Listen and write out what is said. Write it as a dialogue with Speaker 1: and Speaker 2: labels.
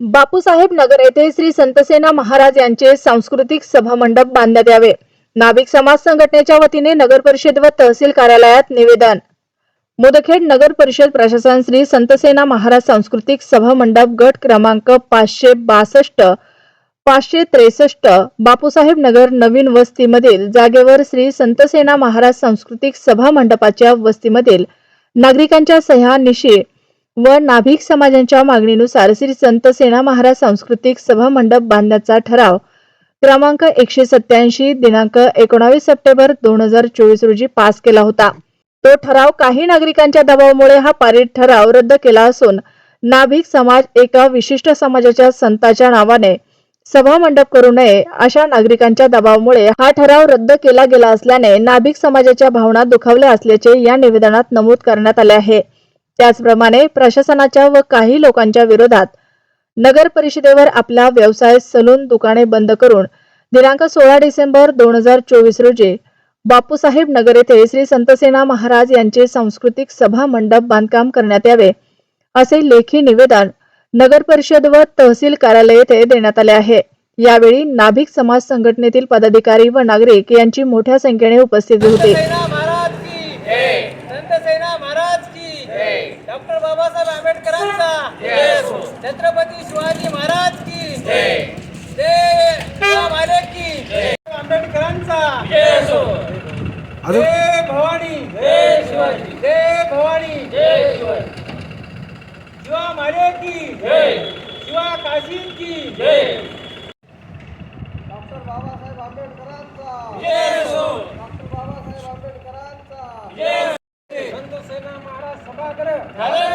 Speaker 1: बापूसाहेब नगर येथे श्री संतसेना महाराज यांचे सांस्कृतिक सभामंडप बांधण्यात यावे. नाभिक समाज संघटनेच्या वतीने नगर परिषद व तहसील कार्यालयात निवेदन. मुदखेड नगर परिषद प्रशासन श्री संतसेना महाराज सांस्कृतिक सभा मंडप गट क्रमांक पाचशे बासष्ट पाचशे त्रेसष्ट बापूसाहेब नगर नवीन वस्तीमधील जागेवर श्री संतसेना महाराज सांस्कृतिक सभा मंडपाच्या वस्तीमधील नागरिकांच्या सह्यानिशी व नाभिक समाजांच्या मागणीनुसार श्री संत सेना महाराज सांस्कृतिक सभा मंडप बांधण्याचा ठराव क्रमांक एकशे सत्याऐंशी दिनांक एकोणावीस सप्टेंबर दोन हजार चोवीस रोजी पास केला होता. तो ठराव काही नागरिकांच्या दबावामुळे हा पारित ठराव रद्द केला असून नाभिक समाज एका विशिष्ट समाजाच्या संताच्या नावाने सभा मंडप करू नये अशा नागरिकांच्या दबावामुळे हा ठराव रद्द केला गेला असल्याने नाभिक समाजाच्या भावना दुखावल्या असल्याचे या निवेदनात नमूद करण्यात आले आहे. त्याचप्रमाणे प्रशासनाच्या व काही लोकांच्या विरोधात नगर परिषदेवर आपला व्यवसाय सलून दुकाने बंद करून दिनांक सोळा डिसेंबर दोन हजार चोवीस रोजी बापूसाहेब नगर येथे श्री संतसेना महाराज यांचे सांस्कृतिक सभा मंडप बांधकाम करण्यात यावे असे लेखी निवेदन नगर परिषद व तहसील कार्यालय येथे देण्यात आले आहे. यावेळी नाभिक समाज संघटनेतील पदाधिकारी व नागरिक यांची मोठ्या संख्येने उपस्थिती होती
Speaker 2: सेना महाराज की संत सेना महाराज की डॉक्टर बाबासाहेब आंबेडकरांचा. छत्रपती शिवाजी महाराज की. जय की. आंबेडकरांचा. जय भवानी. जय शिवाजी. जय भवानी. जय शिवाजी. शिवा माले की. जय शिवा काशी की जय डॉक्टर बाबासाहेब आंबेडकरांचा जय डॉक्टर बाबासाहेब आंबेडकरांचा जय